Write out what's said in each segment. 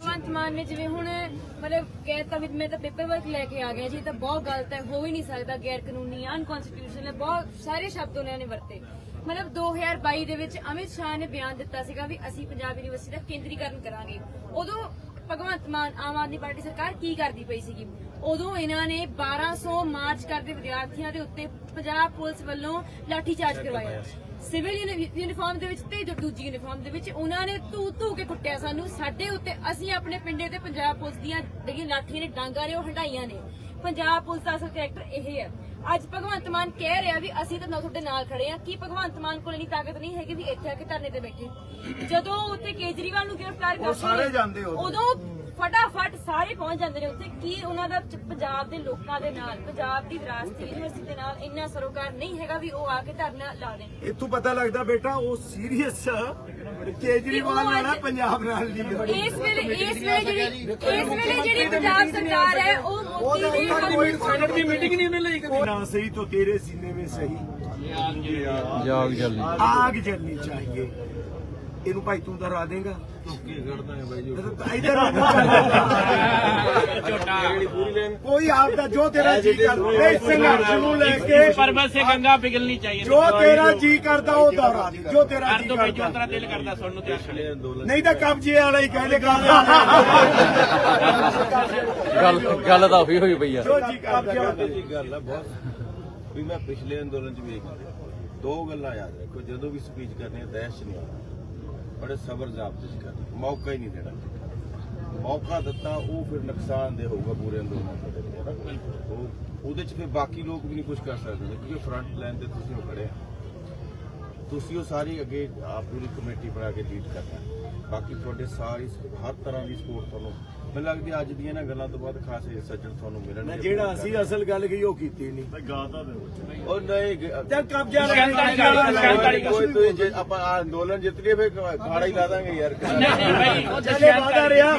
ਭਗਵੰਤ ਮਾਨ ਨੇ ਜਿਵੇਂ ਹੁਣ ਮਤਲਬ ਕਹਿਤਾ ਵੀ ਮੈਂ ਤਾਂ ਪੇਪਰ ਵਰਕ ਲੈ ਕੇ ਆ ਗਿਆ ਜੀ, ਇਹ ਤਾਂ ਬਹੁਤ ਗਲਤ ਹੈ, ਹੋ ਹੀ ਨਹੀਂ ਸਕਦਾ ਗੈਰ ਕਾਨੂੰਨੀ ਅਨਕਨਸਟੀਟਿਊਸ਼ਨਲ ਹੈ ਬਹੁਤ ਸਾਰੇ ਸ਼ਬਦ ਉਹਨਾਂ ਨੇ ਵਰਤੇ। ਮਤਲਬ 2022 ਦੇ ਵਿੱਚ ਅਮਿਤ ਸ਼ਾਹ ਨੇ ਬਿਆਨ ਦਿੱਤਾ ਸੀਗਾ ਵੀ ਅਸੀਂ ਪੰਜਾਬ ਯੂਨੀਵਰਸਿਟੀ ਦਾ ਕੇਂਦਰੀਕਰਨ ਕਰਾਂਗੇ। ਉਦੋਂ ਭਗਵੰਤ ਮਾਨ, ਆਮ ਆਦਮੀ ਪਾਰਟੀ ਸਰਕਾਰ ਕੀ ਕਰਦੀ ਪਈ ਸੀਗੀ? ਉਦੋਂ ਇਹਨਾਂ ਨੇ 1200 ਮਾਰਚ ਕਰਦੇ ਵਿਦਿਆਰਥੀਆਂ ਦੇ ਉੱਤੇ ਪੰਜਾਬ ਪੁਲਿਸ ਵੱਲੋਂ ਲਾਠੀਚਾਰਜ ਕਰਵਾਇਆ। ਸਿਵਲ ਯੂਨੀ- ਯੂਨੀਫਾਰਮ ਦੇ ਵਿੱਚ ਤੇ ਦੂਜੀ ਯੂਨੀਫਾਰਮ ਦੇ ਵਿੱਚ ਉਹਨਾਂ ਨੇ ਧੂ ਧੂ ਕੇ ਕੁੱਟਿਆ ਸਾਨੂੰ। ਸਾਡੇ ਉੱਤੇ ਅਸੀਂ ਆਪਣੇ ਪਿੰਡੇ ਤੇ ਪੰਜਾਬ ਪੁਲਿਸ ਦੀਆਂ ਜਿਹੜੀਆਂ ਲਾਠੀਆਂ ਨੇ ਡਾਂਗਾਂ ਨੇ ਉਹ ਹਟਾਈਆਂ ਨੇ। ਪੰਜਾਬ ਪੁਲਿਸ ਦਾ ਅਸਲ ਕਰੈਕਟਰ ਇਹ ਹੈ। ਅੱਜ ਭਗਵੰਤ ਮਾਨ ਕਹਿ ਰਿਹਾ ਵੀ ਅਸੀਂ ਤਾਂ ਤੁਹਾਡੇ ਨਾਲ ਖੜੇ ਆ ਕੀ ਭਗਵੰਤ ਮਾਨ ਕੋਲ ਇੰਨੀ ਤਾਕਤ ਨਹੀਂ ਹੈਗੀ ਵੀ ਇੱਥੇ ਆ ਕੇ ਧਰਨੇ ਤੇ ਬੈਠੇ? ਜਦੋਂ ਉੱਥੇ ਕੇਜਰੀਵਾਲ ਨੂੰ ਗ੍ਰਿਫਤਾਰ ਕਰਦੇ ਸਾਰੇ ਜਾਂਦੇ। ਉਦੋਂ ਫਟਾਫਟ ਸਾਰੇ ਪਹੁੰਚ ਜਾਂਦੇ ਨੇ ਉੱਥੇ। ਕੀ ਉਹਨਾਂ ਦਾ ਪੰਜਾਬ ਦੇ ਲੋਕਾਂ ਦੇ ਨਾਲ ਪੰਜਾਬ ਦੀ ਵਿਰਾਸਤੀ ਯੂਨੀਵਰਸਿਟੀ ਦੇ ਨਾਲ ਇੰਨਾ ਸਰੋਕਾਰ ਨਹੀਂ ਹੈਗਾ ਵੀ ਉਹ ਆ ਕੇ ਧਰਨਾ ਲਾ ਦੇਣ? ਇੱਥੋਂ ਪਤਾ ਲੱਗਦਾ ਬੇਟਾ ਉਹ ਸੀਰੀਅਸ ਆ। ਕੇਜਰੀਵਾਲ ਵਾਲਾ ਪੰਜਾਬ ਨਾਲ ਲੀਗ ਇਸ ਵੇਲੇ ਇਸ ਵੇਲੇ ਜਿਹੜੀ ਇਸ ਵੇਲੇ ਜਿਹੜੀ ਪੰਜਾਬ ਸਰਕਾਰ ਹੈ ਉਹ ਮੋਦੀ ਦੇ ਸਾਡੀ ਦੀ ਮੀਟਿੰਗ ਨਹੀਂ ਉਹਨੇ ਲਈ ਕਦੀ। ਨਾ ਸਹੀ ਤੋਂ ਤੇਰੇ ਸੀਨੇ ਵਿੱਚ ਸਹੀ। ਆਗ ਜਲਨੀ ਚਾਹੀਏ। ਇਹਨੂੰ ਭਾਈ ਤੂੰ ਤਾਂ ਰਾ ਦੇਗਾ। ਕੋਈ ਆਪ ਦਾ ਜੋ। ਤੇਰਾ ਜੀ ਕਰਦਾ ਇਸ ਸੰਘਰਸ਼ ਨੂੰ ਲੈ ਕੇ ਪਰਬਤ ਸੇ ਗੰਗਾ ਪਿਗਲਣੀ ਚਾਹੀਏ। ਜੋ ਤੇਰਾ ਜੀ ਕਰਦਾ ਉਹ ਦੌਰਾ ਜੋ। ਤੇਰਾ ਜੀ ਕਰਦਾ ਜੋ ਤੇਰਾ ਦਿਲ ਕਰਦਾ ਸੁਣਨ ਨੂੰ ਤਿਆਰ ਨਹੀਂ ਤਾਂ ਕਬਜੇ ਵਾਲਾ ਹੀ ਕਹਿੰਦੇ ਗੱਲ। ਗੱਲ ਤਾਂ ਹੋਈ ਹੋਈ ਪਈ ਆ। ਜੋ ਜੀ ਕਰਦਾ ਜੀ। ਗੱਲ ਆ ਬਹੁਤ। ਵੀ ਮੈਂ ਪਿਛਲੇ ਅੰਦੋਲਨ ਚ ਵੇਖ ਦੋ ਗੱਲਾਂ ਯਾਦ ਰੱਖੋ ਜਦੋਂ ਵੀ ਸਪੀਚ ਕਰਨੀ ਹੈ ਦਹਿਸ਼ਤ ਨਹੀਂ ਆਉਣਾ ਬੜੇ ਸਬਰ ਜ਼ਾਬਤੇ ਚ ਕਰਨਾ ਮੌਕਾ ਹੀ ਨਹੀਂ ਦੇਣਾ। ਮੌਕਾ ਦਿੱਤਾ ਉਹ ਫਿਰ ਨੁਕਸਾਨ ਦੇ ਹੋਊਗਾ ਪੂਰੇ ਅੰਦੋਲਨ ਹੈ? ਉਹ ਉਹਦੇ ਚ ਫਿਰ ਬਾਕੀ ਲੋਕ ਵੀ ਨਹੀਂ ਕੁਝ ਕਰ ਸਕਦੇ ਕਿਉਂਕਿ ਫਰੰਟ ਲਾਈਨ ਤੇ ਤੁਸੀਂ ਉਹ ਖੜੇ ਆ। ਤੁਸੀਂ ਉਹ ਸਾਰੀ ਅੱਗੇ ਆਪ ਪੂਰੀ ਕਮੇਟੀ ਬਣਾ ਕੇ ਲੀਡ ਕਰਨਾ ਬਾਕੀ ਤੁਹਾਡੇ ਸਾਰੀ ਹਰ ਤਰ੍ਹਾਂ ਦੀ ਸਪੋਰਟ ਤੁਹਾਨੂੰ ਮੈਨੂੰ ਲੱਗਦੀ ਅੱਜ ਦੀਆਂ ਨਾ ਗੱਲਾਂ ਤੋਂ ਬਾਅਦ ਖਾਸ ਇਹ ਸੱਜਣ ਤੁਹਾਨੂੰ ਮਿਲਣਗੇ। ਜਿਹੜਾ ਅਸੀਂ ਅਸਲ ਗੱਲ ਕਹੀ ਉਹ ਕੀਤੀ ਨਹੀਂ। ਭਾਈ ਗਾਤਾ ਦੇ ਉਹ ਨਹੀਂ ਤੇ ਕਬਜ਼ਾ ਕੋਈ ਤੁਸੀਂ ਜੇ ਆਪਾਂ ਆਹ ਅੰਦੋਲਨ ਜਿੱਤ ਗਏ ਫੇਰ ਖਾੜਾ ਹੀ ਲਾ ਦਾਂਗੇ ਯਾਰ। ਨਹੀਂ ਭਾਈ ਉਹ ਚੱਲੇ ਵਾਦਾ ਰਿਹਾ।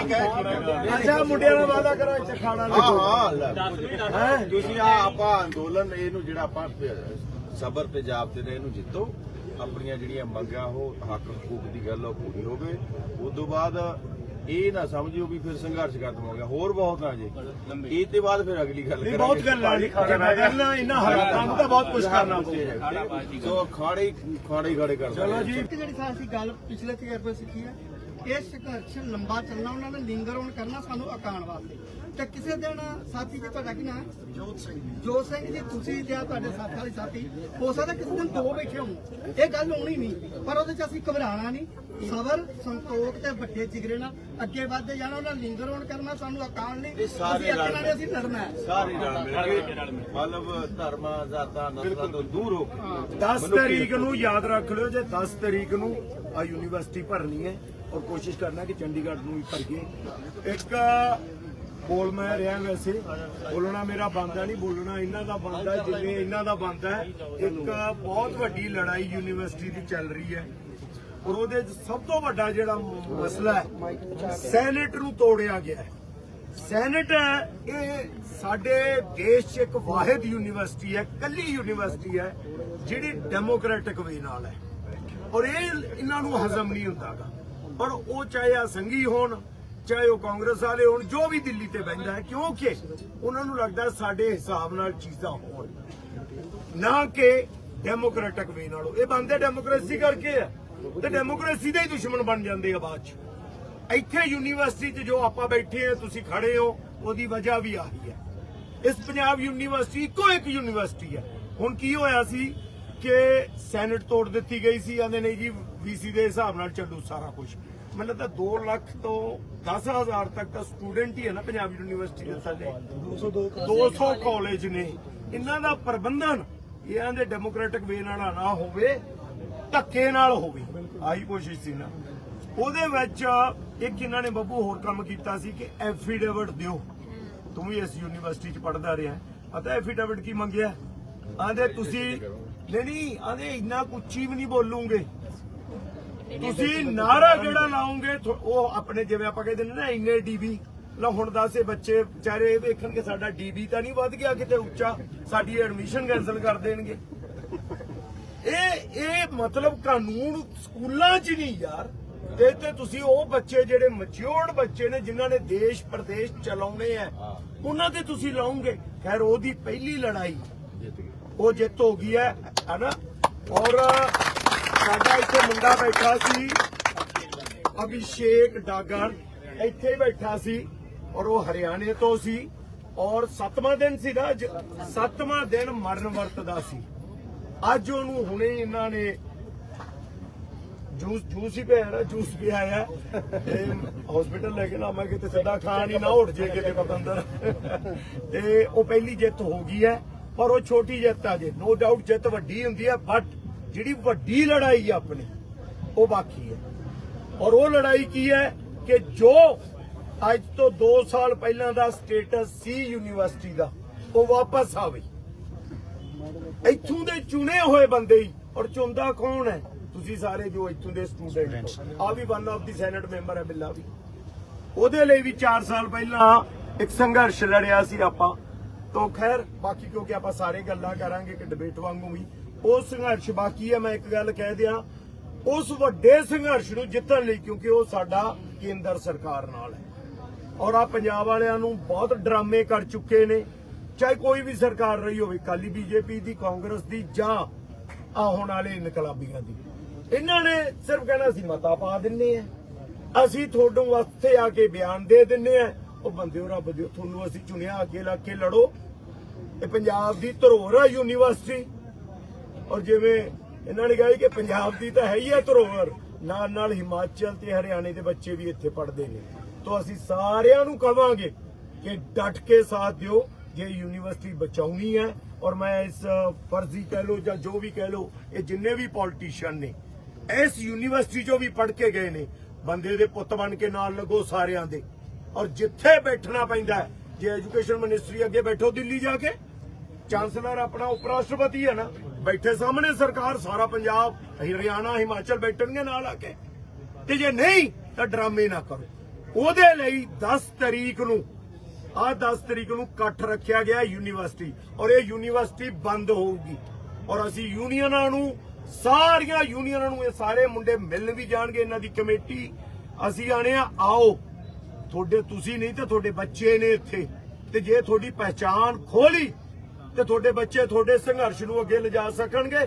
ਅੱਛਾ ਮੁੰਡਿਆਂ ਨਾਲ ਵਾਦਾ ਕਰੋ ਇੱਥੇ ਖਾਣਾ ਲਿਖੋ ਹਾਂ ਹਾਂ? ਤੁਸੀਂ ਆ ਆਪਾਂ ਅੰਦੋਲਨ ਇਹਨੂੰ ਜਿਹੜਾ ਆਪਾਂ ਸਬਰ ਤੇ ਜਾਬਤੇ ਦੇ ਇਹਨੂੰ ਜਿੱਤੋ। ਆਪਣੀਆਂ ਜਿਹੜੀਆਂ ਮੰਗਾਂ ਉਹ ਹੱਕ ਹਕੂਕ ਦੀ ਗੱਲ ਉਹ ਪੂਰੀ ਹੋਵੇ ਉਸ ਤੋਂ ਬਾਅਦ ਇਹ ਨਾ ਸਮਝਿਓ ਵੀ ਫਿਰ ਸੰਘਰਸ਼ ਖਤਮ ਹੋ ਗਿਆ। ਹੋਰ ਬਹੁਤ ਆ ਜੇ। ਇਹ ਤੇ ਬਾਅਦ ਫਿਰ ਅਗਲੀ ਗੱਲ ਨਹੀਂ ਬਹੁਤ ਗੱਲ ਆ ਜੀ। ਕਰਨਾ ਇੰਨਾ ਹਾਲਾਤਾਂ ਨੂੰ ਤਾਂ ਬਹੁਤ ਕੁਝ ਕਰਨਾ ਪਊਗਾ ਕਰਾਂਗੇ ਸੋ ਖਾੜੇ ਖਾੜੇ ਖੜੇ ਕਰ ਚਲੋ ਜੀ। ਇੱਕ ਜਿਹੜੀ ਸਾਡੀ ਗੱਲ ਪਿਛਲੇ ਤਜਰਬੇ ਸਿੱਖੀ ਹੈ ਇਹ ਸੰਘਰਸ਼ ਲੰਬਾ ਚੱਲਣਾ ਉਹਨਾਂ ਨੇ ਲਿੰਗਰ ਔਨ ਕਰਨਾ ਸਾਨੂੰ ਅਕਾਣ ਵਾਸਤੇ। ਤੇ ਕਿਸੇ ਦਿਨ ਸਾਥੀ ਜੀ ਤੁਹਾਡਾ ਕੀ ਨਾਮ? ਜੋਤ ਸਿੰਘ ਜੋਤ ਸਿੰਘ ਜੀ ਤੁਸੀਂ ਜਾਂ ਤੁਹਾਡੇ ਸਾਥ ਵਾਲੇ ਸਾਥੀ। ਹੋ ਸਕਦਾ ਕਿਸੇ ਦਿਨ ਦੋ ਬੈਠੇ ਹੋਣ। ਇਹ ਗੱਲ ਹੋਣੀ ਨਹੀਂ। ਪਰ ਉਹਦੇ ਚ ਅਸੀਂ ਘਬਰਾਣਾ ਨਹੀਂ। ਸਬਰ ਸੰਤੋਖ ਤੇ ਵੱਡੇ ਜਿਗਰੇ ਨਾਲ ਅੱਗੇ ਵਧਦੇ ਜਾਣਾ ਉਹਨਾਂ ਲਿੰਗਰ ਔਨ ਕਰਨਾ ਸਾਨੂੰ ਅਕਾਣ ਨਹੀਂ। ਇਹ ਸਾਰੇ ਅਸੀਂ ਅੱਗੇ ਰਲ ਨਾਲ ਅਸੀਂ ਲੜਨਾ ਹੈ। ਸਾਰੇ ਰਲ ਮਿਲ ਕੇ ਮਤਲਬ ਧਰਮਾਂ ਜਾਤਾਂ ਨਸਲਾਂ ਤੋਂ ਦੂਰ ਹੋ ਕੇ। 10 ਤਰੀਕ ਨੂੰ ਯਾਦ ਰੱਖ ਲਿਓ ਜੇ 10 ਤਰੀਕ ਨੂੰ ਆ ਯੂਨੀਵਰਸਿਟੀ ਭਰਨੀ ਹੈ ਔਰ ਕੋਸ਼ਿਸ਼ ਕਰਨਾ ਕਿ ਚੰਡੀਗੜ੍ਹ ਨੂੰ ਵੀ ਭਰੀਏ। ਇੱਕ ਬੋਲ ਮੈਂ ਰਿਹਾ ਵੈਸੇ ਬੋਲਣਾ ਮੇਰਾ ਬੰਦਾ ਨਹੀਂ, ਬੋਲਣਾ ਇਹਨਾਂ ਦਾ ਬੰਦਾ ਜਿਵੇਂ ਇਹਨਾਂ ਦਾ ਬੰਦਾ ਇੱਕ ਬਹੁਤ ਵੱਡੀ ਲੜਾਈ ਯੂਨੀਵਰਸਿਟੀ ਦੀ ਚੱਲ ਰਹੀ ਹੈ। ਔਰ ਉਹਦੇ ਸਭ ਤੋਂ ਵੱਡਾ ਜਿਹੜਾ ਮਸਲਾ ਹੈ, ਸੈਨੇਟ ਨੂੰ ਤੋੜਿਆ ਗਿਆ ਹੈ। ਸੈਨੇਟ ਇਹ ਸਾਡੇ ਦੇਸ਼ 'ਚ ਇੱਕ ਵਾਹਿਦ ਯੂਨੀਵਰਸਿਟੀ ਹੈ, ਕੱਲੀ ਯੂਨੀਵਰਸਿਟੀ ਹੈ, ਜਿਹੜੀ ਡੈਮੋਕ੍ਰੈਟਿਕ ਵੇ ਨਾਲ ਹੈ। ਔਰ ਇਹ ਇਹਨਾਂ ਨੂੰ ਹਜ਼ਮ ਨਹੀਂ ਹੁੰਦਾਗਾ। ਪਰ ਉਹ ਚਾਹੇ ਆ ਸੰਗੀ ਹੋਣ ਚਾਹੇ ਉਹ ਕਾਂਗਰਸ ਵਾਲੇ ਹੋਣ, ਜੋ ਵੀ ਦਿੱਲੀ ਤੇ ਬੈਠਾ ਹੈ, ਕਿਉਂਕਿ ਉਹਨਾਂ ਨੂੰ ਲੱਗਦਾ ਸਾਡੇ ਹਿਸਾਬ ਨਾਲ ਚੀਜ਼ਾਂ ਹੋਣ। ਨਾ ਕਿ ਡੈਮੋਕ੍ਰੈਟਿਕ ਵੇ ਨਾਲੋਂ। ਇਹ ਬੰਦੇ ਡੈਮੋਕ੍ਰੇਸੀ ਕਰਕੇ ਆ। ਤੇ ਡੈਮੋਕ੍ਰੇਸੀ ਦੇ ਹੀ ਦੁਸ਼ਮਣ ਬਣ ਜਾਂਦੇ ਆ ਬਾਅਦ ਚ। ਇੱਥੇ ਯੂਨੀਵਰਸਿਟੀ 'ਚ ਜੋ ਆਪਾਂ ਬੈਠੇ ਆ, ਤੁਸੀਂ ਖੜੇ ਹੋ, ਉਹਦੀ ਵਜ੍ਹਾ ਵੀ ਆਹੀ ਹੈ। ਇਸ ਪੰਜਾਬ ਯੂਨੀਵਰਸਿਟੀ ਇੱਕੋ ਇੱਕ ਯੂਨੀਵਰਸਿਟੀ ਹੈ। ਹੁਣ ਕੀ ਹੋਇਆ ਸੀ ਕਿ ਸੈਨੇਟ ਤੋੜ ਦਿੱਤੀ ਗਈ ਸੀ, ਆਂਦੇ ਨੇ ਜੀ ਵੀਸੀ ਦੇ ਹਿਸਾਬ ਨਾਲ ਚੱਲੂ ਸਾਰਾ ਕੁਝ ਮੈਨੂੰ ਤਾਂ 2 ਲੱਖ ਤੋਂ 10000 ਤੱਕ ਤਾਂ ਸਟੂਡੈਂਟ ਹੀ ਹੈ ਨਾ ਪੰਜਾਬ ਯੂਨੀਵਰਸਿਟੀ ਦੇ ਥੱਲੇ 200 ਕਾਲਜ ਨੇ। ਇਹਨਾਂ ਦਾ ਪ੍ਰਬੰਧਨ ਇਹਨਾਂ ਦੇ ਡੈਮੋਕ੍ਰੈਟਿਕ ਵੇ ਨਾਲ ਨਾ ਹੋਵੇ, ਧੱਕੇ ਨਾਲ ਹੋਵੇ। ਆਹੀ ਕੋਸ਼ਿਸ਼ ਸੀ ਨਾ। ਉਹਦੇ ਵਿੱਚ ਇੱਕ ਇਹਨਾਂ ਨੇ ਬੱਬੂ ਹੋਰ ਕੰਮ ਕੀਤਾ ਸੀ ਕਿ ਐਫੀਡੇਵਿਟ ਦਿਓ। ਤੂੰ ਵੀ ਇਸ ਯੂਨੀਵਰਸਿਟੀ 'ਚ ਪੜਦਾ ਰਿਹਾ। ਪਤਾ ਐਫੀਡੇਵਿਟ ਕੀ ਮੰਗਿਆ? ਆਂਦੇ ਤੁਸੀਂ ਨਹੀਂ ਨਹੀਂ ਆਂਦੇ ਇੰਨਾ ਕੁੱਚੀ ਵੀ ਨਹੀਂ ਬੋਲੂਗੇ। ਤੁਸੀਂ ਨਾਰਾ ਜਿਹੜਾ ਲਾਉਂਗੇ ਉਹ ਆਪਣੇ ਜਿਵੇਂ ਆਪਾਂ ਕਹਿੰਦੇ ਨੇ ਨਾ ਇੰਨੇ ਡੀਬੀ। ਲਾ ਹੁਣ ਦੱਸ ਬੱਚੇ ਵਿਚਾਰੇ ਇਹ ਵੇਖਣ ਕਿ ਸਾਡਾ ਡੀਬੀ ਤਾਂ ਨਹੀਂ ਵੱਧ ਗਿਆ ਕਿਤੇ ਉੱਚਾ। ਸਾਡੀ ਐਡਮਿਸ਼ਨ ਕੈਨਸਲ ਕਰ ਦੇਣਗੇ। ਇਹ ਇਹ ਮਤਲਬ ਕਾਨੂੰਨ ਸਕੂਲਾਂ 'ਚ ਨਹੀਂ ਯਾਰ। ਤੇ ਇੱਥੇ ਤੁਸੀਂ ਉਹ ਬੱਚੇ ਜਿਹੜੇ ਮੈਚੁਰਡ ਬੱਚੇ ਨੇ ਜਿਨ੍ਹਾਂ ਨੇ ਦੇਸ਼ ਪ੍ਰਦੇਸ਼ ਚਲਾਉਣੇ ਆ। ਉਹਨਾਂ ਤੇ ਤੁਸੀਂ ਲਾਉਂਗੇ ਖੈਰ ਉਹਦੀ ਪਹਿਲੀ ਲੜਾਈ ਉਹ ਜਿੱਤ ਹੋ ਗਈ ਹੈ ਹਨਾ? ਔਰ ਸਾਡਾ ਇੱਥੇ ਮੁੰਡਾ ਬੈਠਾ ਸੀ, ਅਭਿਸ਼ੇਕ ਡਾਗਰ, ਇੱਥੇ ਬੈਠਾ ਸੀ ਔਰ ਉਹ ਹਰਿਆਣੇ ਤੋਂ ਸੀ ਔਰ ਸੱਤਵਾਂ ਦਿਨ ਸੀ ਨਾ ਅੱਜ ਦਿਨ ਮਰਨ ਵਰਤਦਾ ਸੀ। ਅੱਜ ਉਹਨੂੰ ਹੁਣੇ ਇਹਨਾਂ ਨੇ ਜੂਸ ਜੂਸ ਹੀ ਪਿਆ ਨਾ ਜੂਸ ਵੀ ਆਇਆ ਤੇ ਹਸਪੀਟਲ ਲੈ ਕੇ ਨਾ ਮੈਂ ਕਿਤੇ ਸਦਾ ਖਾਣ ਹੀ ਨਾ ਉੱਠ ਜੇ ਕਿਤੇ ਪਤੰਦਰ ਤੇ ਉਹ ਪਹਿਲੀ ਜਿੱਤ ਹੋ ਗਈ ਹੈ, ਪਰ ਉਹ ਛੋਟੀ ਜਿੱਤ ਆ ਜੇ। ਨੋ ਡਾਊਟ ਜਿੱਤ ਵੱਡੀ ਹੁੰਦੀ ਹੈ ਬਟ ਜਿਹੜੀ ਵੱਡੀ ਲੜਾਈ ਹੈ ਆਪਣੀ ਉਹ ਬਾਕੀ ਹੈ। ਔਰ ਉਹ ਲੜਾਈ ਕੀ ਹੈ ਕਿ ਜੋ ਅੱਜ ਤੋਂ 2 ਸਾਲ ਪਹਿਲਾਂ ਦਾ ਸਟੇਟਸ ਸੀ ਯੂਨੀਵਰਸਿਟੀ ਦਾ ਉਹ ਵਾਪਸ ਆਵੇ। ਇੱਥੋਂ ਦੇ ਚੁਣੇ ਹੋਏ ਬੰਦੇ ਹੀ ਔਰ ਚੁੰਦਾ ਕੌਣ ਹੈ? ਤੁਸੀਂ ਸਾਰੇ ਜੋ ਇੱਥੋਂ ਦੇ ਸਟੂਡੈਂਟ ਆ ਵੀ one of the senate member ਹੈ ਬਿੱਲਾ ਵੀ। ਉਹਦੇ ਲਈ ਵੀ 4 ਸਾਲ ਪਹਿਲਾਂ ਇੱਕ ਸੰਘਰਸ਼ ਲੜਿਆ ਸੀ ਆਪਾਂ। ਤੋਂ ਖੈਰ ਬਾਕੀ ਕਿਉਂਕਿ ਆਪਾਂ ਸਾਰੇ ਗੱਲਾਂ ਕਰਾਂਗੇ ਕਿ ਡਿਬੇਟ ਵਾਂਗੂ ਵੀ ਉਹ ਸੰਘਰਸ਼, ਬਾਕੀ ਹੈ ਮੈਂ ਇੱਕ ਗੱਲ ਕਹਿ ਦਿਆਂ, ਉਸ ਵੱਡੇ ਸੰਘਰਸ਼ ਨੂੰ ਜਿੱਤਣ ਲਈ ਕਿਉਂਕਿ ਉਹ ਸਾਡਾ ਕੇਂਦਰ ਸਰਕਾਰ ਨਾਲ ਹੈ। ਔਰ ਆ ਪੰਜਾਬ ਵਾਲਿਆਂ ਨੂੰ ਬਹੁਤ ਡਰਾਮੇ ਕਰ ਚੁੱਕੇ ਨੇ, ਚਾਹੇ ਕੋਈ ਵੀ ਸਰਕਾਰ ਰਹੀ ਹੋਵੇ ਕਾਲੀ ਬੀਜੇਪੀ ਦੀ, ਕਾਂਗਰਸ ਦੀ ਜਾਂ ਆ ਹੁਣ ਵਾਲੇ ਇਨਕਲਾਬੀਆਂ ਦੀ। ਇਹਨਾਂ ਨੇ ਸਿਰਫ ਕਹਿਣਾ ਸੀ ਮਤਾ ਪਾ ਦਿੰਨੇ ਆ ਅਸੀਂ ਤੁਹਾਡੇ ਵਾਸਤੇ ਆ ਕੇ ਬਿਆਨ ਦੇ ਦਿੰਨੇ ਆ ਉਹ ਬੰਦੇ ਰੱਬ ਦਿਓ, ਤੁਹਾਨੂੰ ਅਸੀਂ ਚੁਣਿਆ ਅੱਗੇ ਲਾ ਕੇ ਲੜੋ। ਇਹ ਪੰਜਾਬ ਦੀ ਧਰੋਹਰ ਆ, ਯੂਨੀਵਰਸਿਟੀ। ਔਰ ਜਿਵੇਂ ਇਹਨਾਂ ਨੇ ਕਿਹਾ ਕਿ ਪੰਜਾਬ ਦੀ ਤਾਂ ਹੈ ਹੀ ਹੈ ਧਰੋਹਰ, ਨਾਲ ਨਾਲ ਹਿਮਾਚਲ ਤੇ ਹਰਿਆਣੇ ਦੇ ਬੱਚੇ ਵੀ ਇੱਥੇ ਪੜ੍ਹਦੇ ਨੇ। ਤੋਂ ਅਸੀਂ ਸਾਰਿਆਂ ਨੂੰ ਕਵਾਂਗੇ ਕਿ ਡਟ ਕੇ ਸਾਥ ਦਿਓ, ਜੇ ਯੂਨੀਵਰਸਿਟੀ ਬਚਾਉਣੀ ਹੈ। ਔਰ ਮੈਂ ਇਸ ਫਰਜ਼ੀ ਕਹਿ ਲੋ ਜਾਂ ਜੋ ਵੀ ਕਹਿ ਲੋ ਇਹ ਜਿੰਨੇ ਵੀ ਪੋਲੀਟੀਸ਼ੀਅਨ ਨੇ, ਇਸ ਯੂਨੀਵਰਸਿਟੀ ਚੋਂ ਵੀ ਪੜ੍ਹ ਕੇ ਗਏ ਨੇ, ਬੰਦੇ ਦੇ ਪੁੱਤ ਬਣ ਕੇ ਨਾਲ ਲੱਗੋ ਸਾਰਿਆਂ ਦੇ। ਔਰ ਜਿੱਥੇ ਬੈਠਣਾ ਪੈਂਦਾ ਜੇ ਐਜੂਕੇਸ਼ਨ ਮਿਨਿਸਟਰੀ ਅੱਗੇ ਬੈਠੋ ਦਿੱਲੀ ਜਾ ਕੇ, ਚਾਂਸਲਰ ਆਪਣਾ ਉਪ ਰਾਸ਼ਟਰਪਤੀ ਹੈ ਨਾ ਬੈਠੇ ਸਾਹਮਣੇ ਸਰਕਾਰ, ਸਾਰਾ ਪੰਜਾਬ ਹਰਿਆਣਾ, ਹਿਮਾਚਲ ਬੈਠਣਗੇ ਨਾਲ ਆ ਕੇ। ਤੇ ਜੇ ਨਹੀਂ, ਤਾਂ ਡਰਾਮੇ ਨਾ ਕਰੋ। ਉਹਦੇ ਲਈ 10 ਤਰੀਕ ਨੂੰ, ਆ 10 ਤਰੀਕ ਨੂੰ ਇਕੱਠ ਰੱਖਿਆ ਗਿਆ ਯੂਨੀਵਰਸਿਟੀ, ਔਰ ਇਹ ਯੂਨੀਵਰਸਿਟੀ ਬੰਦ ਹੋਊਗੀ। ਔਰ ਅਸੀਂ ਯੂਨੀਅਨਾਂ ਨੂੰ, ਸਾਰੀਆਂ ਯੂਨੀਅਨਾਂ ਨੂੰ, ਇਹ ਸਾਰੇ ਮੁੰਡੇ ਮਿਲਣ ਵੀ ਜਾਣਗੇ ਇਹਨਾਂ ਦੀ ਕਮੇਟੀ। ਅਸੀਂ ਆਣੇ ਆ, ਆਓ। ਤੁਹਾਡੇ ਤੁਸੀਂ ਨਹੀਂ ਤੇ ਤੁਹਾਡੇ ਬੱਚੇ ਨੇ ਇੱਥੇ। ਤੇ ਜੇ ਤੁਹਾਡੀ ਪਹਿਚਾਨ ਖੋਲੀ ਤੇ ਤੁਹਾਡੇ ਬੱਚੇ ਤੁਹਾਡੇ ਸੰਘਰਸ਼ ਨੂੰ ਅੱਗੇ ਲਿਜਾ ਸਕਣਗੇ?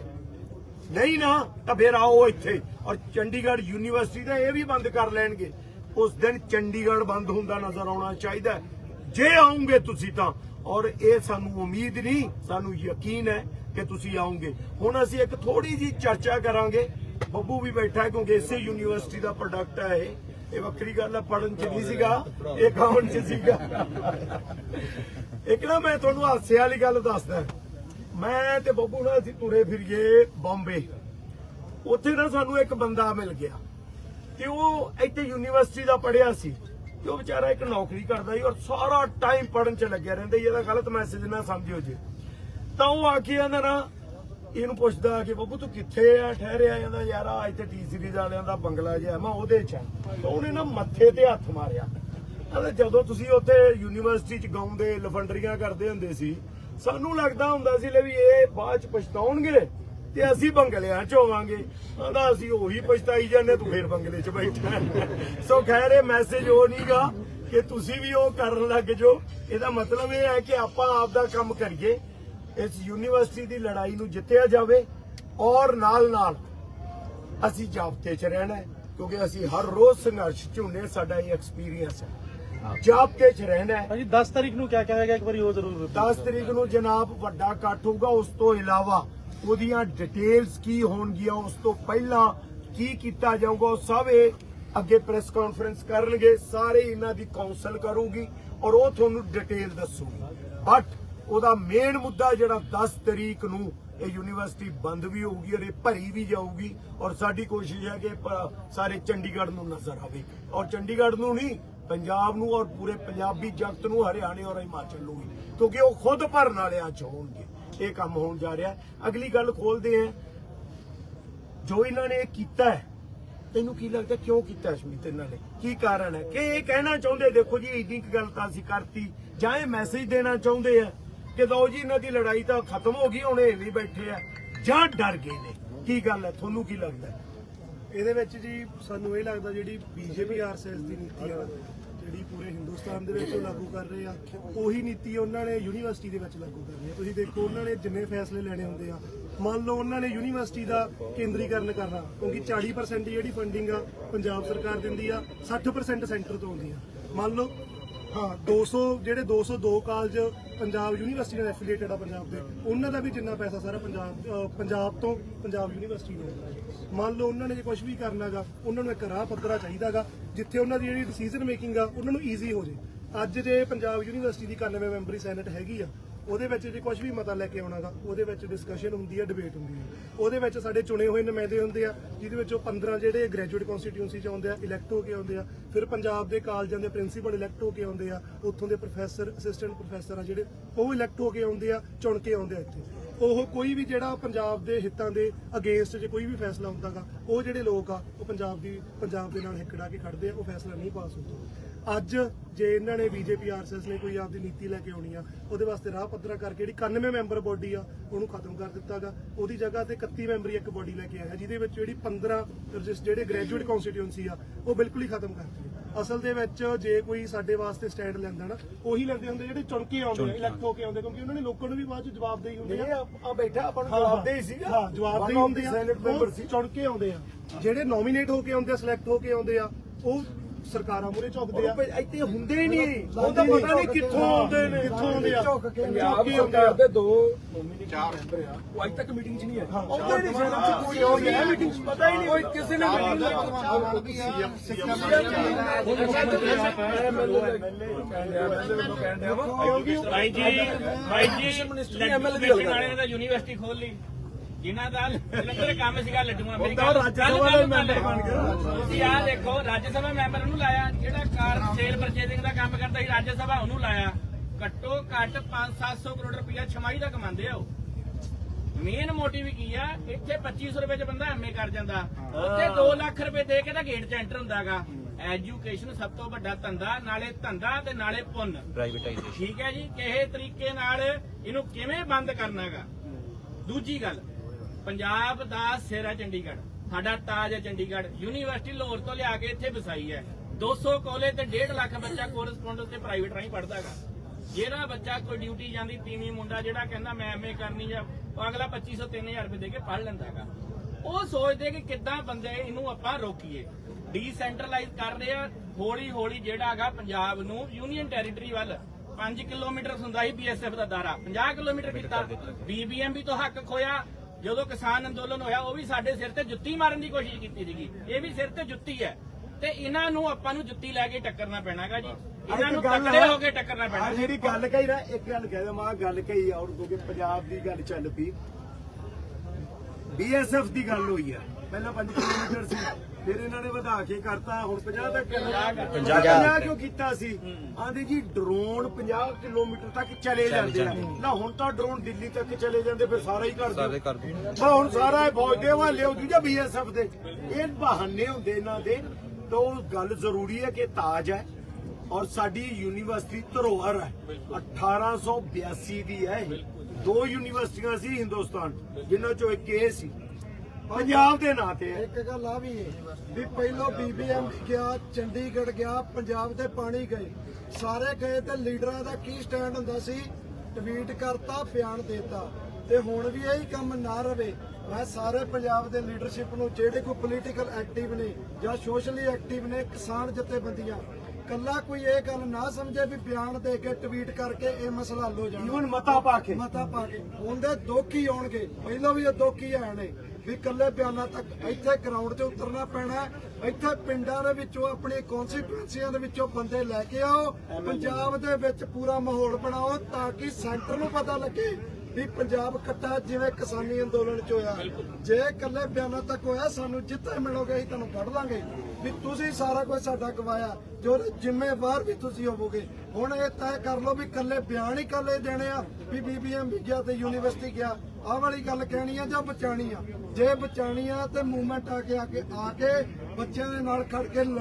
ਨਹੀਂ ਨਾ, ਤਾਂ ਫਿਰ ਆਓ ਇੱਥੇ ਔਰ ਚੰਡੀਗੜ੍ਹ ਯੂਨੀਵਰਸਿਟੀ ਦਾ ਇਹ ਵੀ ਬੰਦ ਕਰ ਲੈਣਗੇ। ਉਸ ਦਿਨ ਚੰਡੀਗੜ੍ਹ ਬੰਦ ਹੁੰਦਾ ਨਜ਼ਰ ਆਉਣਾ ਚਾਹੀਦਾ ਜੇ ਆਉਂਗੇ ਤੁਸੀਂ ਤਾਂ, ਔਰ ਇਹ ਸਾਨੂੰ ਉਮੀਦ ਨਹੀਂ, ਸਾਨੂੰ ਯਕੀਨ ਹੈ ਕਿ ਤੁਸੀਂ ਆਉਂਗੇ। ਹੁਣ ਅਸੀਂ ਇੱਕ ਥੋੜੀ ਜੀ ਚਰਚਾ ਕਰਾਂਗੇ। ਬੱਬੂ ਵੀ ਬੈਠਾ ਕਿਉਂਕਿ ਇਸੇ ਯੂਨੀਵਰਸਿਟੀ ਦਾ ਪ੍ਰੋਡਕਟ ਹੈ ਇਹ। ਇਹ ਵੱਖਰੀ ਗੱਲ ਹੈ ਪੜਨ ਚ ਨਹੀਂ ਸੀਗਾ, ਇਹ ਗਾਉਣ ਚ ਸੀਗਾ। ਇੱਕ ਨਾ ਮੈਂ ਤੁਹਾਨੂੰ ਹਾਸੇ ਵਾਲੀ ਗੱਲ ਦੱਸਦਾ। ਮੈਂ ਤੇ ਬੱਬੂ ਨਾਲ ਅਸੀਂ ਤੁਰੇ ਫਿਰੀਏ ਬੰਬੇ। ਉੱਥੇ ਨਾ ਸਾਨੂੰ ਇੱਕ ਬੰਦਾ ਮਿਲ ਗਿਆ। ਤੇ ਉਹ ਇੱਥੇ ਯੂਨੀਵਰਸਿਟੀ ਦਾ ਪੜ੍ਹਿਆ ਸੀ। ਤੇ ਉਹ ਵਿਚਾਰਾ ਇੱਕ ਨੌਕਰੀ ਕਰਦਾ ਸੀ ਔਰ ਸਾਰਾ ਟਾਈਮ ਪੜਨ ਚ ਲੱਗਿਆ ਰਹਿੰਦਾ ਸੀ। ਇਹਦਾ ਗਲਤ ਮੈਸੇਜ ਨਾ ਸਮਝਿਓ ਜੀ। ਤਾਂ ਉਹ ਆ ਕੇ ਆਂਦਾ ਨਾ, ਇਹਨੂੰ ਪੁੱਛਦਾ ਕਿ, ਬੱਬੂ, ਤੂੰ ਕਿੱਥੇ ਆ? ਠਹਿਰਿਆ ਜਾਂਦਾ ਯਾਰ, ਆ ਇੱਥੇ ਟੀ ਸੀਰੀਜ਼ ਵਾਲਿਆਂ ਦਾ ਬੰਗਲਾ ਜਿਹਾ ਮੈਂ ਉਹਦੇ ਚ ਉਹਨੇ ਨਾ ਮੱਥੇ ਤੇ ਹੱਥ ਮਾਰਿਆ। ਕਹਿੰਦਾ ਜਦੋਂ ਤੁਸੀਂ ਉੱਥੇ ਯੂਨੀਵਰਸਿਟੀ ਚ ਗਾਉਂਦੇ ਲਫੰਡਰੀਆਂ ਕਰਦੇ ਹੁੰਦੇ ਸੀ ਸਾਨੂੰ ਲੱਗਦਾ ਹੁੰਦਾ ਸੀ ਲੈ ਵੀ ਇਹ ਬਾਅਦ ਚ ਪਛਤਾਉਣਗੇ ਤੇ ਅਸੀਂ ਬੰਗਲਿਆਂ ਚ ਹੋਵਾਂਗੇ। ਕਹਿੰਦਾ ਅਸੀਂ ਉਹੀ ਪਛਤਾਈ ਜਾਂਦੇ ਤੂੰ ਫੇਰ ਬੰਗਲੇ ਚ ਬੈਠਾ। ਸੋ ਖੈਰ ਇਹ ਮੈਸੇਜ ਉਹ ਨਹੀਂਗਾ ਕਿ ਤੁਸੀਂ ਵੀ ਉਹ ਕਰਨ ਲੱਗ ਜਾਓ। ਇਹਦਾ ਮਤਲਬ ਇਹ ਹੈ ਕਿ ਆਪਾਂ ਆਪ ਦਾ ਕੰਮ ਕਰੀਏ। ਇਸ ਯੂਨੀਵਰਸਿਟੀ ਦੀ ਲੜਾਈ ਨੂੰ ਜਿੱਤਿਆ ਜਾਵੇ ਔਰ ਨਾਲ ਨਾਲ ਅਸੀਂ ਜਾਬਤੇ 'ਚ ਰਹਿਣਾ ਕਿਉਂਕਿ ਅਸੀਂ ਹਰ ਰੋਜ਼ ਸੰਘਰਸ਼ 'ਚ ਹੁੰਦੇ ਹਾਂ, ਸਾਡਾ ਇਹ ਐਕਸਪੀਰੀਅੰਸ ਹੈ। ਜਾਬਤੇ 'ਚ ਰਹਿਣਾ ਹੈ। ਭਾਜੀ 10 ਤਾਰੀਖ ਨੂੰ ਕਿਆ ਕਿਹਾ ਹੈਗਾ ਇੱਕ ਵਾਰੀ ਉਹ ਜ਼ਰੂਰ 10 ਤਰੀਕ ਨੂੰ ਜਨਾਬ ਵੱਡਾ ਇਕੱਠ ਹੋਊਗਾ ਉਸ ਤੋਂ ਇਲਾਵਾ ਉਹਦੀਆਂ ਡਿਟੇਲਸ ਕੀ ਹੋਣਗੀਆਂ ਉਸ ਤੋਂ ਪਹਿਲਾਂ ਕੀ ਕੀਤਾ ਜਾਊਗਾ ਉਹ ਸਭ ਇਹ ਅੱਗੇ ਪ੍ਰੈਸ ਕਾਨਫਰੰਸ ਕਰਨਗੇ ਸਾਰੇ ਇਹਨਾਂ ਦੀ ਕਾਉਂਸਲ ਕਰੂਗੀ ਔਰ ਉਹ ਤੁਹਾਨੂੰ ਡਿਟੇਲ ਦੱਸੂਗੀ। ਬਟ ਉਹਦਾ ਮੇਨ ਮੁੱਦਾ ਜਿਹੜਾ 10 ਤਰੀਕ ਨੂੰ ਇਹ ਯੂਨੀਵਰਸਿਟੀ ਬੰਦ ਵੀ ਹੋਊਗੀ ਔਰ ਇਹ ਭਰੀ ਵੀ ਜਾਊਗੀ ਔਰ ਸਾਡੀ ਕੋਸ਼ਿਸ਼ ਹੈ ਕਿ ਸਾਰੇ ਚੰਡੀਗੜ੍ਹ ਨੂੰ ਨਜ਼ਰ ਆਵੇ। ਔਰ ਚੰਡੀਗੜ੍ਹ ਨੂੰ ਨਹੀਂ ਪੰਜਾਬ ਨੂੰ ਔਰ ਪੂਰੇ ਪੰਜਾਬੀ ਜਗਤ ਨੂੰ ਹਰਿਆਣੇ ਔਰ ਹਿਮਾਚਲ ਨੂੰ ਵੀ, ਕਿਉਂਕਿ ਉਹ ਖੁਦ ਭਰਨ ਵਾਲਿਆਂ ਚ ਹੋਣਗੇ। ਇਹ ਕੰਮ ਹੋਣ ਜਾ ਰਿਹਾ ਅਗਲੀ ਗੱਲ ਖੋਲਦੇ ਹਾਂ। ਜੋ ਇਹਨਾਂ ਨੇ ਕੀਤਾ ਹੈ, ਤੈਨੂੰ ਕੀ ਲੱਗਦਾ ਕਿਉਂ ਕੀਤਾ ਸ਼ਮੀਤ ਇਹਨਾਂ ਨੇ? ਕੀ ਕਾਰਨ ਹੈ? ਕਿ ਇਹ ਕਹਿਣਾ ਚਾਹੁੰਦੇ, ਦੇਖੋ ਜੀ, ਇੰਨੀ ਕੁ ਗੱਲ ਤਾਂ ਅਸੀਂ ਕਰਤੀ। ਜਾਂ ਇਹ ਮੈਸੇਜ ਦੇਣਾ ਚਾਹੁੰਦੇ ਆ ਕਿ ਲਓ ਜੀ, ਇਹਨਾਂ ਦੀ ਲੜਾਈ ਤਾਂ ਖਤਮ ਹੋ ਗਈ, ਹੁਣ ਇਹ ਵੀ ਬੈਠੇ ਆ। ਜਾਂ ਡਰ ਗਏ ਨੇ? ਕੀ ਗੱਲ ਹੈ? ਤੁਹਾਨੂੰ ਕੀ ਲੱਗਦਾ ਇਹਦੇ ਵਿੱਚ ਜੀ ਸਾਨੂੰ ਇਹ ਲੱਗਦਾ ਜਿਹੜੀ ਬੀਜੇਪੀ ਆਰਐਸਐਸ ਦੀ ਨੀਤੀ ਆ, ਜਿਹੜੀ ਪੂਰੇ ਹਿੰਦੁਸਤਾਨ ਦੇ ਵਿੱਚ ਉਹ ਲਾਗੂ ਕਰ ਰਹੇ ਆ, ਉਹੀ ਨੀਤੀ ਉਹਨਾਂ ਨੇ ਯੂਨੀਵਰਸਿਟੀ ਦੇ ਵਿੱਚ ਲਾਗੂ ਕਰਨੀ ਹੈ ਤੁਸੀਂ ਦੇਖੋ ਉਹਨਾਂ ਨੇ ਜਿੰਨੇ ਫੈਸਲੇ ਲੈਣੇ ਹੁੰਦੇ ਆ, ਮੰਨ ਲਓ ਉਹਨਾਂ ਨੇ ਯੂਨੀਵਰਸਿਟੀ ਦਾ ਕੇਂਦਰੀਕਰਨ ਕਰਨਾ, ਕਿਉਂਕਿ 40% ਜਿਹੜੀ ਫੰਡਿੰਗ ਆ, ਪੰਜਾਬ ਸਰਕਾਰ ਦਿੰਦੀ ਆ 60% ਸੈਂਟਰ ਤੋਂ ਆਉਂਦੀ ਆ। ਮੰਨ ਲਓ ਹਾਂ 200 ਜਿਹੜੇ 202 ਕਾਲਜ ਪੰਜਾਬ ਯੂਨੀਵਰਸਿਟੀ ਨਾਲ ਐਫੀਲੀਏਟਡ ਆ ਪੰਜਾਬ ਦੇ, ਉਹਨਾਂ ਦਾ ਵੀ ਜਿੰਨਾ ਪੈਸਾ ਸਾਰਾ ਪੰਜਾਬ, ਅਹ, ਪੰਜਾਬ ਤੋਂ ਪੰਜਾਬ ਯੂਨੀਵਰਸਿਟੀ ਨੂੰ ਆਉਂਦਾ ਹੈ। ਮੰਨ ਲਓ ਉਹਨਾਂ ਨੇ ਜੇ ਕੁਝ ਵੀ ਕਰਨਾਗਾ ਉਹਨਾਂ ਨੂੰ ਇੱਕ ਰਾਹ ਪੱਧਰਾ ਚਾਹੀਦਾਗਾ ਜਿੱਥੇ ਉਹਨਾਂ ਦੀ ਜਿਹੜੀ ਡਿਸੀਜਨ ਮੇਕਿੰਗ ਆ, ਉਹਨਾਂ ਨੂੰ ਈਜ਼ੀ ਹੋ ਜੇ ਅੱਜ ਜੇ ਪੰਜਾਬ ਯੂਨੀਵਰਸਿਟੀ ਦੀ 91 ਮੈਂਬਰੀ ਸੈਨੇਟ ਹੈਗੀ ਆ ਉਹਦੇ ਵਿੱਚ ਜੇ ਕੁਝ ਵੀ ਮਤਾ ਲੈ ਕੇ ਆਉਣਾਗਾ, ਉਹਦੇ ਵਿੱਚ ਡਿਸਕਸ਼ਨ ਹੁੰਦੀ ਹੈ ਡਿਬੇਟ ਹੁੰਦੀ ਹੈ ਉਹਦੇ ਵਿੱਚ ਸਾਡੇ ਚੁਣੇ ਹੋਏ ਨੁਮਾਇੰਦੇ ਹੁੰਦੇ ਆ, ਜਿਹਦੇ ਵਿੱਚੋਂ 15 ਜਿਹੜੇ ਗ੍ਰੈਜੂਏਟ ਕਨਸਟੀਟਿਊਂਸੀ ਚ ਆਉਂਦੇ ਆ ਇਲੈਕਟ ਹੋ ਕੇ ਆਉਂਦੇ ਆ, ਫਿਰ ਪੰਜਾਬ ਦੇ ਕਾਲਜਾਂ ਦੇ ਪ੍ਰਿੰਸੀਪਲ ਇਲੈਕਟ ਹੋ ਕੇ ਆਉਂਦੇ ਆ, ਉੱਥੋਂ ਦੇ ਪ੍ਰੋਫੈਸਰ ਅਸਿਸਟੈਂਟ ਪ੍ਰੋਫੈਸਰ ਆ ਜਿਹੜੇ, ਉਹ ਇਲੈਕਟ ਹੋ ਕੇ ਆਉਂਦੇ ਆ, ਚੁਣ ਕੇ ਆਉਂਦੇ ਆ ਇੱਥੇ। ਉਹ ਕੋਈ ਵੀ ਜਿਹੜਾ ਪੰਜਾਬ ਦੇ ਹਿੱਤਾਂ ਦੇ ਅਗੇਂਸਟ ਜੇ ਕੋਈ ਵੀ ਫੈਸਲਾ ਹੁੰਦਾਗਾ, ਉਹ ਜਿਹੜੇ ਲੋਕ ਆ, ਉਹ ਪੰਜਾਬ ਦੀ, ਪੰਜਾਬ ਦੇ ਨਾਲ ਹਿੱਕੜਾ ਕੇ ਖੜਦੇ ਆ, ਉਹ ਫੈਸਲਾ ਨਹੀਂ ਪਾਸ ਹੁੰਦਾ ਅੱਜ ਜੇ ਇਹਨਾਂ ਨੇ ਬੀਜੇਪੀ ਆਰਐਸਐਸ ਨੇ ਕੋਈ ਆਪਦੀ ਨੀਤੀ ਲੈ ਕੇ ਆਉਣੀ ਆ ਉਹਦੇ ਵਾਸਤੇ ਰਾਹ ਪੱਧਰਾ ਕਰਕੇ ਜਿਹੜੀ 91 ਮੈਂਬਰ ਬੋਡੀ ਆ ਉਹਨੂੰ ਖਤਮ ਕਰ ਦਿੱਤਾਗਾ ਉਹਦੀ ਜਗ੍ਹਾ ਤੇ 31 ਮੈਂਬਰੀ ਇੱਕ ਬੋਡੀ ਲੈ ਕੇ ਆਇਆ ਜਿਹਦੇ ਵਿੱਚ ਜਿਹੜੀ 15 ਰਜਿਸ- ਜਿਹੜੇ ਗ੍ਰੈਜੂਏਟ ਕਨਸਟੀਟਿਊਂਸੀ ਆ ਉਹ ਬਿਲਕੁਲ ਹੀ ਖਤਮ ਕਰਤੀ ਅਸਲ ਦੇ ਵਿੱਚ ਜੇ ਕੋਈ ਸਾਡੇ ਵਾਸਤੇ ਸਟੈਂਡ ਲੈਂਦਾ ਨਾ ਉਹੀ ਲੈਂਦੇ ਹੁੰਦੇ ਜਿਹੜੇ ਚੁਣ ਕੇ ਆਉਂਦੇ ਆ ਇਲੈਕਟ ਹੋ ਕੇ ਆਉਂਦੇ ਕਿਉਂਕਿ ਉਹਨਾਂ ਨੇ ਲੋਕਾਂ ਨੂੰ ਵੀ ਬਾਅਦ ਚ ਜਵਾਬਦੇਹੀ ਹੁੰਦੀ ਆ। ਆ ਬੈਠਾ ਆਪਾਂ ਨੂੰ ਜਵਾਬਦੇਹੀ ਸੀਗਾ ਹਾਂ। ਜਵਾਬਦੇਹੀ ਹੁੰਦੀ ਆ। ਸੈਨੇਟ ਮੈਂਬਰ ਸੀ। ਉਹ ਚੁਣ ਕੇ ਆਉਂਦੇ ਆ। ਜਿਹੜੇ ਨੋਮੀਨੇਟ ਹੋ ਕੇ ਆਉਂਦੇ ਆ ਸਿਲੈਕਟ ਹੋ ਕੇ ਆਉਂਦੇ ਆ ਉਹ ਸਰਕਾਰਾਂ ਮੂਰੇ ਝੁਕਦੇ ਆ। ਇੱਥੇ ਹੁੰਦੇ ਹੀ ਨਹੀਂ। ਉਹਦਾ ਪਤਾ ਨਹੀਂ ਕਿੱਥੋਂ ਆਉਂਦੇ ਨੇ। ਕਿੱਥੋਂ ਆਉਂਦੇ ਆ ਪੰਜਾਬ ਸਰਕਾਰ ਦੇ ਦੋ ਚਾਰ ਮੈਂਬਰ ਆ। ਉਹ ਅੱਜ ਤੱਕ ਮੀਟਿੰਗ 'ਚ ਨਹੀਂ ਹੈ। ਆਉਂਦੇ ਨਹੀਂ 'ਚ ਕੋਈ ਹੋ ਗਿਆ ਮੀਟਿੰਗ 'ਚ ਪਤਾ ਹੀ ਨਹੀਂ ਕੋਈ ਕਿਸੇ ਨੇ ਮੀਟਿੰਗ ਭਾਈ ਜੀ ਭਾਈ ਜੀ ਲੱਡੂ ਵਾਲਿਆਂ ਦਾ ਯੂਨੀਵਰਸਿਟੀ ਖੋਲ ਲਈ। ਜਿਨ੍ਹਾਂ ਦਾ ਲੰਗਰ ਕੰਮ ਸੀਗਾ ਲੱਡੂਆਂ ਮੇਰੀ ਤਾਂ ਰਾਜ ਸਭਾ ਦਾ ਮੈਂਬਰ ਬਣ ਗਿਆ। ਤੁਸੀਂ ਆਹ ਦੇਖੋ ਰਾਜ ਸਭਾ ਮੈਂਬਰ ਨੂੰ ਲਾਇਆ। ਜਿਹੜਾ ਕਾਰ ਸੇਲ ਪਰਚੇਜ਼ਿੰਗ ਦਾ ਕੰਮ ਕਰਦਾ ਸੀ ਰਾਜ ਸਭਾ ਉਹਨੂੰ ਲਾਇਆ। ਘੱਟੋ ਘੱਟ 5-700 ਕਰੋੜ ਰੁਪਇਆ ਛਮਾਈ ਦਾ ਕਮਾਉਂਦੇ ਆ ਉਹ। ਮੇਨ ਮੋਟਿਵ ਕੀ ਆ? ਇੱਥੇ 2500 ਰੁਪਏ ਚ ਬੰਦਾ ਐਮਏ ਕਰ ਜਾਂਦਾ। ਉੱਥੇ 2 ਲੱਖ ਰੁਪਏ ਦੇ ਕੇ ਤਾਂ ਗੇਟ ਚ ਐਂਟਰ ਹੁੰਦਾਗਾ ਐਜੂਕੇਸ਼ਨ ਸਭ ਤੋਂ ਵੱਡਾ ਧੰਦਾ ਨਾਲੇ ਧੰਦਾ ਤੇ ਨਾਲੇ ਪੁੰਨ। ਪ੍ਰਾਈਵੇਟਾਈਜ਼ੇਸ਼ਨ ਠੀਕ ਹੈ ਜੀ? ਕਿਸੇ ਤਰੀਕੇ ਨਾਲ ਇਹਨੂੰ ਕਿਵੇਂ ਬੰਦ ਕਰਨਾਗਾ ਦੂਜੀ ਗੱਲ ਪੰਜਾਬ ਦਾ ਸਿਰ ਹੈ ਚੰਡੀਗੜ੍ਹ ਸਾਡਾ ਤਾਜ ਹੈ ਚੰਡੀਗੜ੍ਹ ਯੂਨੀਵਰਸਿਟੀ ਲਾਹੌਰ ਤੋਂ ਲਿਆ ਕੇ ਇੱਥੇ ਵਸਾਈ ਹੈ। 200 ਕਾਲਜ ਤੇ 1.5 ਲੱਖ ਬੱਚਾ ਕੋਰਸਪੋਂਡੈਂਸ ਤੇ ਪ੍ਰਾਈਵੇਟ ਰਾਹੀਂ ਪੜ੍ਹਦਾ ਹੈਗਾ। ਜਿਹੜਾ ਬੱਚਾ ਕੋਈ ਡਿਊਟੀ ਜਾਂਦੀ ਤੀਵੀਂ ਮੁੰਡਾ ਜਿਹੜਾ ਕਹਿੰਦਾ ਮੈਂ ਐਮਏ ਕਰਨੀ ਜਾਂ ਉਹ ਅਗਲਾ 2500 3000 ਰੁਪਏ ਦੇ ਕੇ ਪੜ੍ਹ ਲੈਂਦਾ ਹੈਗਾ। ਉਹ ਸੋਚਦੇ ਕਿ ਕਿੱਦਾਂ ਬੰਦੇ ਇਹਨੂੰ ਆਪਾਂ ਰੋਕੀਏ। ਡੀਸੈਂਟਰਲਾਈਜ਼ ਕਰ ਰਹੇ ਆ ਹੌਲੀ ਹੌਲੀ ਜਿਹੜਾ ਹੈਗਾ ਪੰਜਾਬ ਨੂੰ ਯੂਨੀਅਨ ਟੈਰੀਟਰੀ ਵੱਲ। 5 ਕਿਲੋਮੀਟਰ ਹੁੰਦਾ ਸੀ ਬੀਐਸਐਫ ਦਾ ਦਾਰਾ 50 ਕਿਲੋਮੀਟਰ ਕੀਤਾ। ਬੀਬੀਐਮਬੀ ਤੋਂ ਹੱਕ ਖੋਇਆ ਜਦੋਂ ਕਿਸਾਨ ਅੰਦੋਲਨ ਹੋਇਆ ਉਹ ਵੀ ਸਾਡੇ ਸਿਰ ਤੇ ਜੁੱਤੀ ਮਾਰਨ ਦੀ ਕੋਸ਼ਿਸ਼ ਕੀਤੀ ਸੀਗੀ। ਇਹ ਵੀ ਸਿਰ ਤੇ ਜੁੱਤੀ ਹੈ। ਤੇ ਇਹਨਾਂ ਨੂੰ ਆਪਾਂ ਨੂੰ ਜੁੱਤੀ ਲੈ ਕੇ ਟੱਕਰਨਾ ਪੈਣਾਗਾ ਜੀ। ਇਹਨਾਂ ਨੂੰ ਤਕੜੇ ਹੋ ਕੇ ਟੱਕਰਨਾ ਪੈਣਾ ਆ ਜਿਹੜੀ ਗੱਲ ਕਹੀ ਨਾ ਇੱਕ ਗੱਲ ਕਹਿ ਦਵਾਂ ਗੱਲ ਕਹੀ ਔਰ ਕਿਉਂਕਿ ਪੰਜਾਬ ਦੀ ਗੱਲ ਚੱਲ ਪਈ। ਬੀਐਸਐਫ ਦੀ ਗੱਲ ਹੋਈ ਆ। ਪਹਿਲਾਂ 5 ਕਿਲੋਮੀਟਰ ਸੀ। ਫਿਰ ਇਹਨਾਂ ਨੇ ਵਧਾ ਕੇ ਕਰਤਾ ਹੁਣ 50 ਤੱਕ ਕਰਨਾ 50 ਕਿਉਂ ਕੀਤਾ ਸੀ? ਆਂਦੇ ਜੀ ਡਰੋਨ 50 ਕਿਲੋਮੀਟਰ ਤੱਕ ਚਲੇ ਜਾਂਦੇ ਆ। ਨਾ ਹੁਣ ਤਾਂ ਡਰੋਨ ਦਿੱਲੀ ਤੱਕ ਚਲੇ ਜਾਂਦੇ ਫਿਰ ਸਾਰਾ ਹੀ ਕਰ ਸਾਰੇ ਦਿਓ। ਬਾ ਹੁਣ ਸਾਰਾ ਇਹ ਫੌਜ ਦੇ ਹਵਾਲੇ ਹੋ ਜੂਗਾ ਬੀਐਸਐਫ ਦੇ? ਇਹ ਬਹਾਨੇ ਹੁੰਦੇ ਇਹਨਾਂ ਦੇ। ਤਾਂ ਉਹ ਗੱਲ ਜ਼ਰੂਰੀ ਹੈ ਕਿ ਤਾਜ ਹੈ ਔਰ ਸਾਡੀ ਯੂਨੀਵਰਸਿਟੀ ਧਰੋਹਰ ਹੈ। 1882 ਦੀ ਹੈ ਇਹ। ਦੋ ਯੂਨੀਵਰਸਿਟੀਆਂ ਸੀ ਹਿੰਦੁਸਤਾਨ ਜਿਨ੍ਹਾਂ ਚੋਂ ਇੱਕ ਇਹ ਸੀ। ਪੰਜਾਬ ਦੇ ਨਾਂ ਤੇ ਹੈ। ਇੱਕ ਗੱਲ ਆ ਵੀ ਹੈ ਵੀ ਪਹਿਲਾਂ ਬੀਬੀਐਮ ਗਿਆ ਚੰਡੀਗੜ੍ਹ ਗਿਆ ਪੰਜਾਬ ਦੇ ਪਾਣੀ ਗਏ। ਸਾਰੇ ਗਏ ਤੇ ਲੀਡਰਾਂ ਦਾ ਕੀ ਸਟੈਂਡ ਹੁੰਦਾ ਸੀ? ਟਵੀਟ ਕਰਤਾ ਬਿਆਨ ਦੇਤਾ। ਤੇ ਹੁਣ ਵੀ ਇਹੀ ਕੰਮ ਨਾ ਰਵੇ। ਮੈਂ ਸਾਰੇ ਪੰਜਾਬ ਦੇ ਲੀਡਰਸ਼ਿਪ ਨੂੰ ਜਿਹੜੇ ਕੋਈ ਪੋਲੀਟੀਕਲ ਐਕਟਿਵ ਨੇ ਜਾਂ ਸੋਸ਼ਲੀ ਐਕਟਿਵ ਨੇ ਕਿਸਾਨ ਜਥੇਬੰਦੀਆਂ ਕੱਲਾ ਕੋਈ ਇਹ ਗੱਲ ਨਾ ਸਮਝੇ ਵੀ ਬਿਆਨ ਦੇ ਕੇ ਟਵੀਟ ਕਰਕੇ ਇਹ ਮਸਲਾ ਹੱਲ ਹੋ ਜਾਣਾ। ਈਵਨ ਮਤਾ ਪਾ ਕੇ। ਮਤਾ ਪਾ ਕੇ। ਉਹਦੇ ਦੋਖੀ ਆਉਣਗੇ। ਪਹਿਲਾਂ ਵੀ ਇਹ ਦੋਖੀ ਆਏ ਨੇ ਵੀ ਕੱਲੇ ਬਿਆਨਾਂ ਤੱਕ ਇੱਥੇ ਗਰਾਊਂਡ ਤੇ ਉਤਰਨਾ ਪੈਣਾ। ਇੱਥੇ ਪਿੰਡਾਂ ਦੇ ਵਿੱਚੋਂ ਆਪਣੀ ਕੌਨਸਟੀਟੂਐਂਸੀਆਂ ਦੇ ਵਿੱਚੋਂ ਬੰਦੇ ਲੈ ਕੇ ਆਓ ਪੰਜਾਬ ਦੇ ਵਿੱਚ ਪੂਰਾ ਮਾਹੌਲ ਬਣਾਓ ਤਾਂ ਕਿ ਸੈਂਟਰ ਨੂੰ ਪਤਾ ਲੱਗੇ ਵੀ ਪੰਜਾਬ ਇਕੱਠਾ ਜਿਵੇਂ ਕਿਸਾਨੀ ਅੰਦੋਲਨ ਚ ਹੋਇਆ। ਜੇ ਇਕੱਲੇ ਬਿਆਨਾਂ ਤੱਕ ਹੋਇਆ ਸਾਨੂੰ ਜਿੱਥੇ ਮਿਲੋਗੇ ਅਸੀਂ ਤੁਹਾਨੂੰ ਕੱਢ ਲਾਂਗੇ। ਵੀ ਤੁਸੀਂ ਸਾਰਾ ਕੁਝ ਸਾਡਾ ਗਵਾਇਆ ਜੋ ਜ਼ਿੰਮੇਵਾਰ ਵੀ ਤੁਸੀਂ ਹੋਵੋਗੇ। ਹੁਣ ਇਹ ਤੈਅ ਕਰ ਲਓ ਵੀ ਇਕੱਲੇ ਬਿਆਨ ਹੀ ਇਕੱਲੇ ਦੇਣੇ ਆ ਵੀ ਬੀਬੀਐਮ ਵੀ ਗਿਆ ਤੇ ਯੂਨੀਵਰਸਿਟੀ ਗਿਆ। ਆਹ ਵਾਲੀ ਗੱਲ ਕਹਿਣੀ ਆ ਜਾਂ ਬਚਾਣੀ ਆ? ਜੇ ਬਚਾਣੀ ਆ ਤੇ ਮੂਵਮੈਂਟ ਆ ਕੇ ਆ ਕੇ ਆ ਕੇ ਬੱਚਿਆਂ ਦੇ ਨਾਲ ਖੜ ਕੇ ਲੜ-